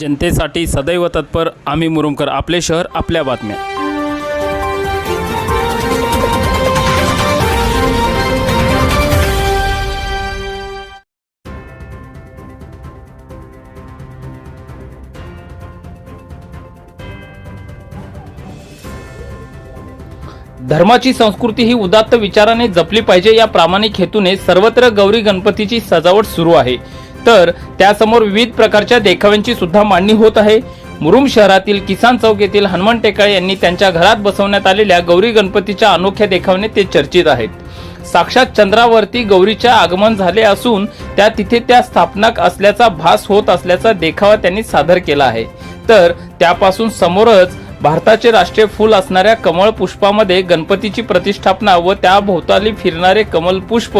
जनतेसाठी सदैव तत्पर आम्ही मुरुमकर आपले शहर आपल्या बातम्या. धर्माची संस्कृती ही उदात्त विचाराने जपली पाहिजे या प्रामाणिक हेतूने सर्वत्र गौरी गणपतीची सजावट सुरू आहे. तर त्यासमोर विविध प्रकारच्या देखाव्यांची सुद्धा मांडणी होत आहे. मुरुम शहरातील किसान चौक येथील हनुमान टेकाळे यांनी त्यांच्या घरात बसवण्यात आलेल्या गौरी गणपतीच्या अनोख्या देखाव्याने ते चर्चित आहेत. साक्षात चंद्रावरती गौरीच्या आगमन झाले असून त्या तिथे त्या स्थापनाक असल्याचा भास होत असल्याचा देखावा त्यांनी सादर केला आहे. तर त्यापासून समोरच भारताचे राष्ट्रीय फूल असणाऱ्या कमळ पुष्पामध्ये गणपतीची प्रतिष्ठापना व त्या भोवताली फिरणारे कमल पुष्प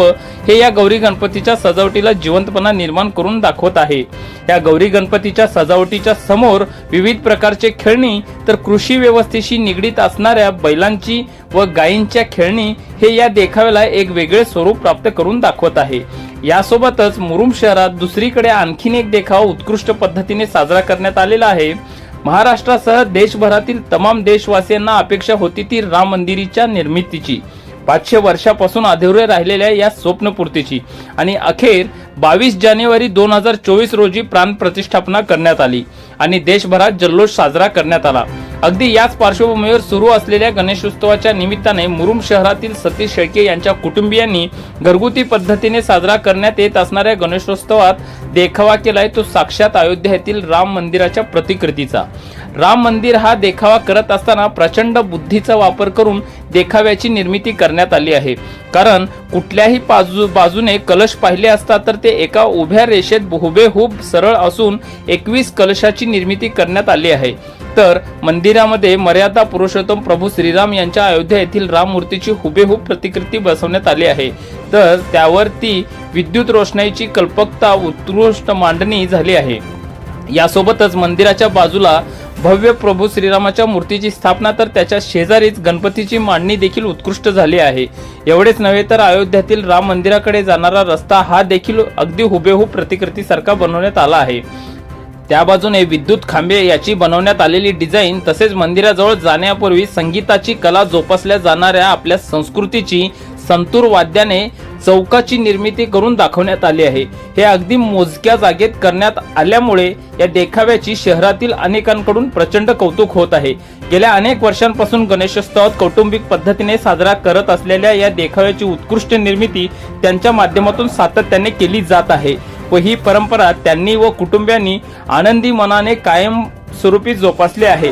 हे या गौरी गणपतीच्या सजावटीला जिवंतपणा निर्माण करून दाखवत आहे. या गौरी गणपतीच्या सजावटीच्या समोर विविध प्रकारचे खेळणी तर कृषी व्यवस्थेशी निगडीत असणाऱ्या बैलांची व गायींच्या खेळणी हे या देखाव्याला एक वेगळे स्वरूप प्राप्त करून दाखवत आहे. यासोबतच मुरुम शहरात दुसरीकडे आणखीन एक देखावा उत्कृष्ट पद्धतीने साजरा करण्यात आलेला आहे. महाराष्ट्रासह देशभरातील तमाम देशवासियांना अपेक्षा होती ती राम मंदिरीच्या निर्मितीची. पाचशे वर्षापासून अधुरे राहिलेल्या या स्वप्नपूर्तीची. आणि अखेर बावीस जानेवारी दोन हजार चोवीस रोजी प्राण प्रतिष्ठापना करण्यात आली. आणि देशभरात जल्लोष साजरा करण्यात आला. अगदी याच पार्श्वभूमीवर सुरू असलेल्या गणेशोत्सवाच्या निमित्ताने मुरुम शहरातील सतीश शेळके यांच्या कुटुंबियांनी घरगुती पद्धतीने साजरा करण्यात येत असणाऱ्या गणेशोत्सवात देखावा केलाय तो साक्षात अयोध्या येथील राम मंदिराच्या प्रतिकृतीचा. राम मंदिर हा देखावा करत असताना प्रचंड बुद्धीचा वापर करून देखाव्याची निर्मिती करण्यात आली आहे. कारण कुठल्याही बाजू बाजूने कलश पाहिले असता तर ते एका उभ्या रेषेत हुबेहूब सरळ असून एकवीस कलशाची निर्मिती करण्यात आली आहे. तर मंदिरामध्ये मर्यादा पुरुषोत्तम प्रभू श्रीराम यांच्या अयोध्या येथील राम मूर्तीची हुबेहूब प्रतिकृती बसवण्यात आली आहे. तर त्यावरती विद्युत रोषणाईची कल्पकता उत्कृष्ट मांडणी झाली आहे. यासोबतच मंदिराच्या बाजूला भव्य प्रभू श्रीरामाच्या मूर्तीची स्थापना तर त्याच्या शेजारीच गणपतीची मांडणी देखील उत्कृष्ट झाली आहे. एवढेच नव्हे तर अयोध्यातील राम मंदिराकडे जाणारा रस्ता हा देखील अगदी हुबेहूब प्रतिकृतीसारखा बनवण्यात आला आहे. त्या बाजूने विद्युत खांबे याची बनवण्यात आलेली डिझाईन तसेच मंदिराजवळ जाण्यापूर्वी संगीताची कला जोपासल्या जाणाऱ्या आपल्या संस्कृतीची संतूर वाद्याने चौकाची निर्मिती करून दाखवण्यात आली आहे. हे अगदी मोजक्या जागेत करण्यात आल्यामुळे या देखाव्याची शहरातील अनेकांकडून प्रचंड कौतुक होत आहे. गेल्या अनेक वर्षांपासून गणेशोत्सवात कौटुंबिक पद्धतीने साजरा करत असलेल्या या देखाव्याची उत्कृष्ट निर्मिती त्यांच्या माध्यमातून सातत्याने केली जात आहे. व ही परंपरा त्यांनी व कुटुंबियांनी आनंदी मनाने कायम स्वरूपी जोपासली आहे.